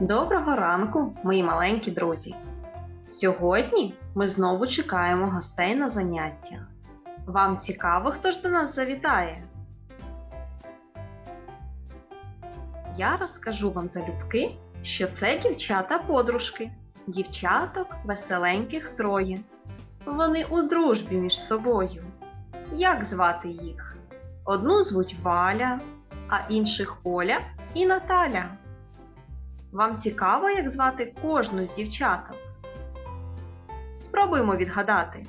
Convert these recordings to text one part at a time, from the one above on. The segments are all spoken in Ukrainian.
Доброго ранку, мої маленькі друзі! Сьогодні ми знову чекаємо гостей на заняття. Вам цікаво, хто ж до нас завітає? Я розкажу вам залюбки, що це дівчата-подружки, дівчаток веселеньких троє. Вони у дружбі між собою. Як звати їх? Одну звуть Валя, а інших Оля і Наталя. Вам цікаво, як звати кожну з дівчаток? Спробуємо відгадати.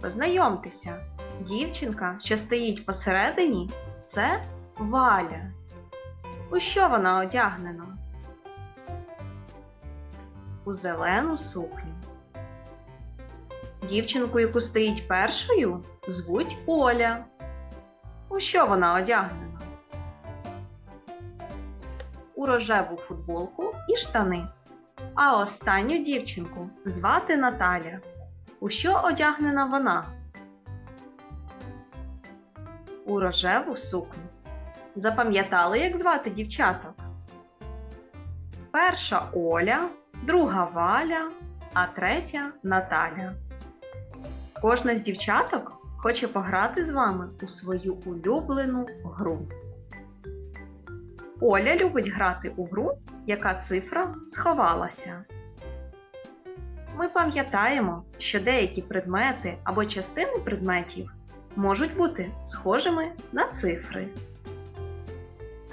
Познайомтеся, дівчинка, що стоїть посередині, це Валя. У що вона одягнена? У зелену сукню. Дівчинку, яку стоїть першою, звуть Оля. У що вона одягнена? У рожеву футболку і штани. А останню дівчинку звати Наталя. У що одягнена вона? У рожеву сукню. Запам'ятали, як звати дівчаток? Перша Оля, друга Валя, а третя Наталя. Кожна з дівчаток хоче пограти з вами у свою улюблену гру. Оля любить грати у гру, яка цифра сховалася. Ми пам'ятаємо, що деякі предмети або частини предметів можуть бути схожими на цифри.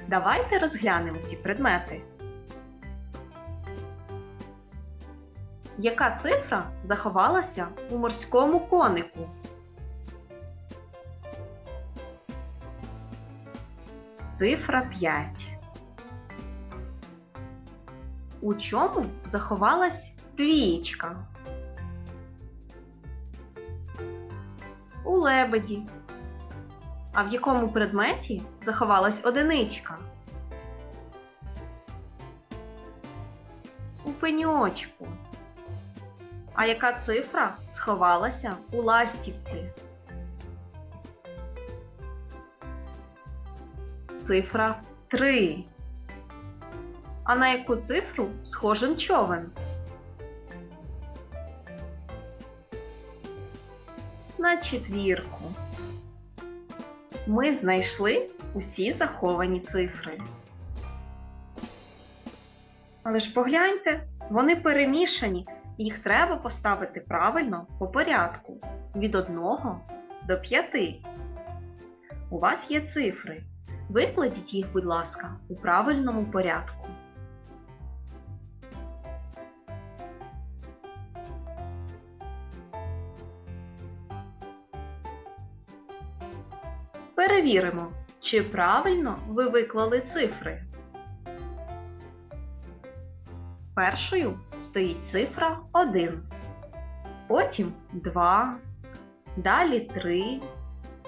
Давайте розглянемо ці предмети. Яка цифра заховалася у морському конику? Цифра 5. У чому заховалась двієчка? У лебеді. А в якому предметі заховалась одиничка? У пеньочку. А яка цифра сховалася у ластівці? Цифра 3. А на яку цифру схожен човен? На четвірку. Ми знайшли усі заховані цифри. Але ж погляньте, вони перемішані, їх треба поставити правильно по порядку від 1 до 5. У вас є цифри. Викладіть їх, будь ласка, у правильному порядку. Перевіримо, чи правильно ви виклали цифри. Першою стоїть цифра 1, потім 2, далі 3,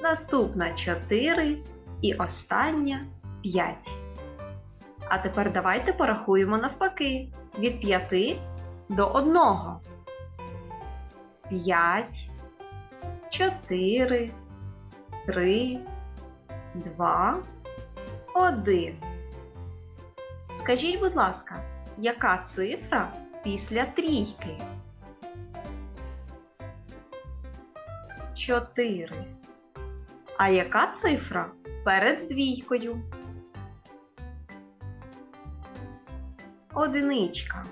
наступна 4 і остання 5. А тепер давайте порахуємо навпаки від 5 до 1. 5, 4, 3, 2, 1. Скажіть, будь ласка, яка цифра після трійки? 4. А яка цифра перед двійкою? Одиничка.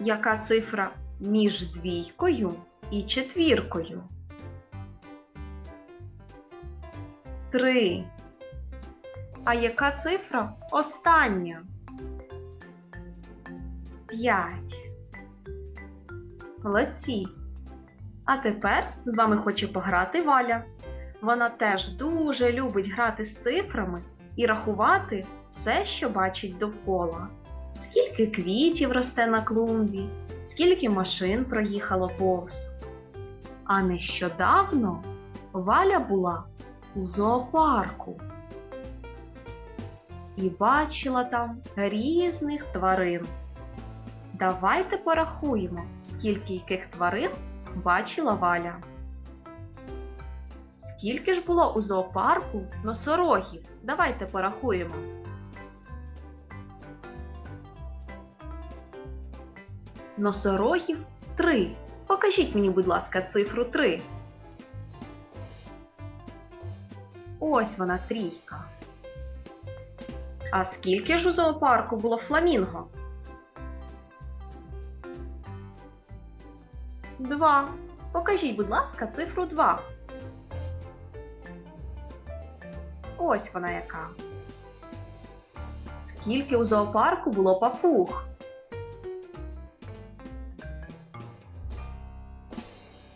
Яка цифра між двійкою і четвіркою? Три. А яка цифра остання? П'ять. Молодці. А тепер з вами хоче пограти Валя. Вона теж дуже любить грати з цифрами і рахувати все, що бачить довкола. Скільки квітів росте на клумбі, скільки машин проїхало повз. А нещодавно Валя була у зоопарку і бачила там різних тварин. Давайте порахуємо, скільки яких тварин бачила Валя. Скільки ж було у зоопарку носорогів? Давайте порахуємо. Носорогів три. Покажіть мені, будь ласка, цифру три. Ось вона трійка. А скільки ж у зоопарку було фламінго? Два. Покажіть, будь ласка, цифру два. Ось вона яка. Скільки у зоопарку було папуг?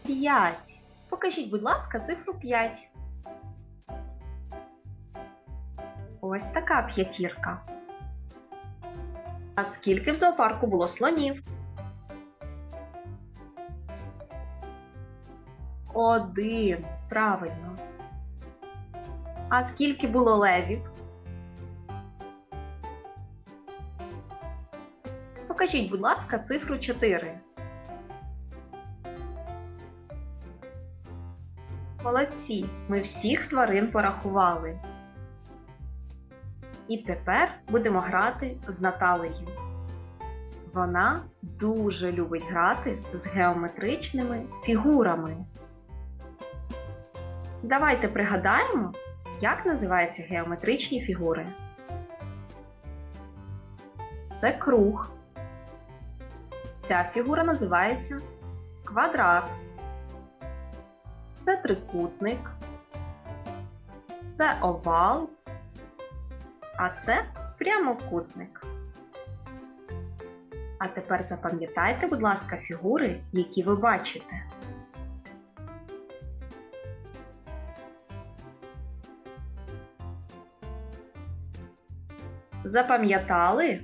П'ять. Покажіть, будь ласка, цифру п'ять. Ось така п'ятірка. А скільки в зоопарку було слонів? Один. Правильно. А скільки було левів? Покажіть, будь ласка, цифру 4. Молодці, ми всіх тварин порахували. І тепер будемо грати з Наталею. Вона дуже любить грати з геометричними фігурами. Давайте пригадаємо, як називаються геометричні фігури. Це круг. Ця фігура називається квадрат. Це трикутник. Це овал. А це прямокутник. А тепер запам'ятайте, будь ласка, фігури, які ви бачите. Запам'ятали?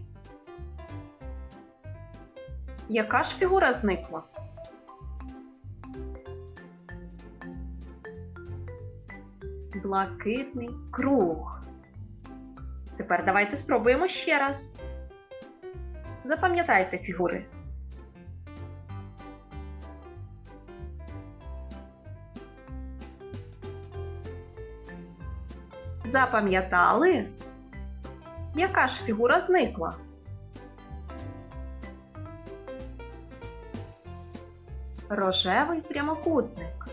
Яка ж фігура зникла? Блакитний круг. Тепер давайте спробуємо ще раз. Запам'ятайте фігури. Запам'ятали? Яка ж фігура зникла? Рожевий прямокутник.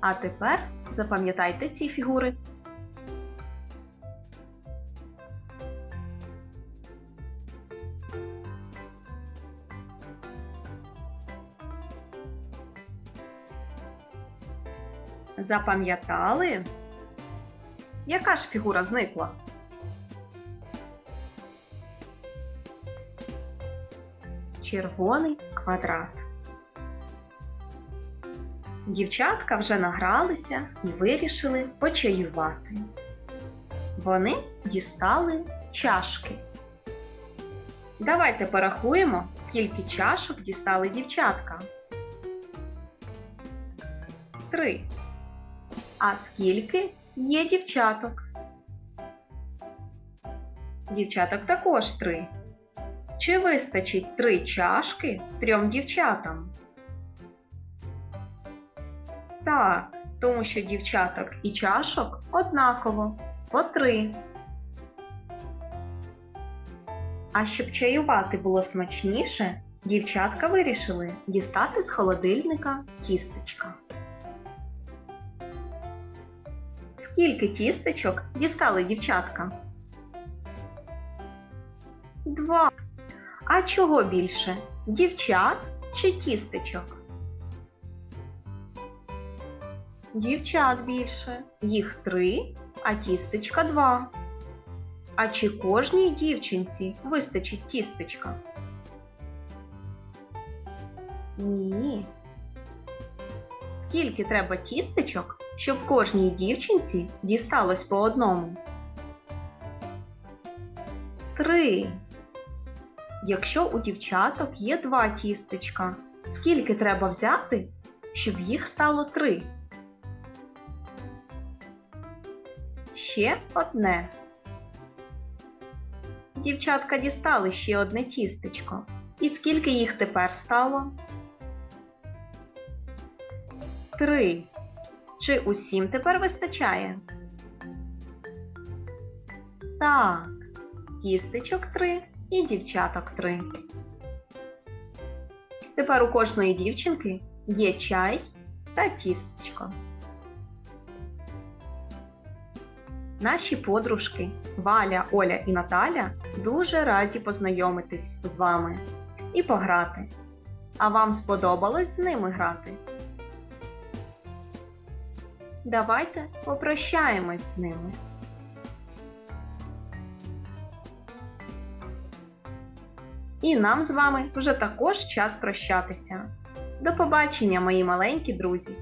А тепер запам'ятайте ці фігури. Запам'ятали? Яка ж фігура зникла? Червоний квадрат. Дівчатка вже награлися і вирішили почаювати. Вони дістали чашки. Давайте порахуємо, скільки чашок дістали дівчатка. Три. А скільки є дівчаток? Дівчаток також три. Чи вистачить три чашки трьом дівчатам? Так, тому що дівчаток і чашок однаково по три. А щоб чаювати було смачніше, дівчатка вирішили дістати з холодильника тістечка. Скільки тістечок дістали дівчатка? Два. А чого більше? Дівчат чи тістечок? Дівчат більше. Їх три, а тістечка два. А чи кожній дівчинці вистачить тістечка? Ні. Скільки треба тістечок, щоб кожній дівчинці дісталось по одному? Три. Якщо у дівчаток є два тістечка, скільки треба взяти, щоб їх стало три? Ще одне. Дівчатка дістали ще одне тістечко. І скільки їх тепер стало? Три. Чи усім тепер вистачає? Так. Тістечок три і дівчаток три. Тепер у кожної дівчинки є чай та тістечко. Наші подружки Валя, Оля і Наталя дуже раді познайомитись з вами і пограти. А вам сподобалось з ними грати? Давайте попрощаємось з ними. І нам з вами вже також час прощатися. До побачення, мої маленькі друзі!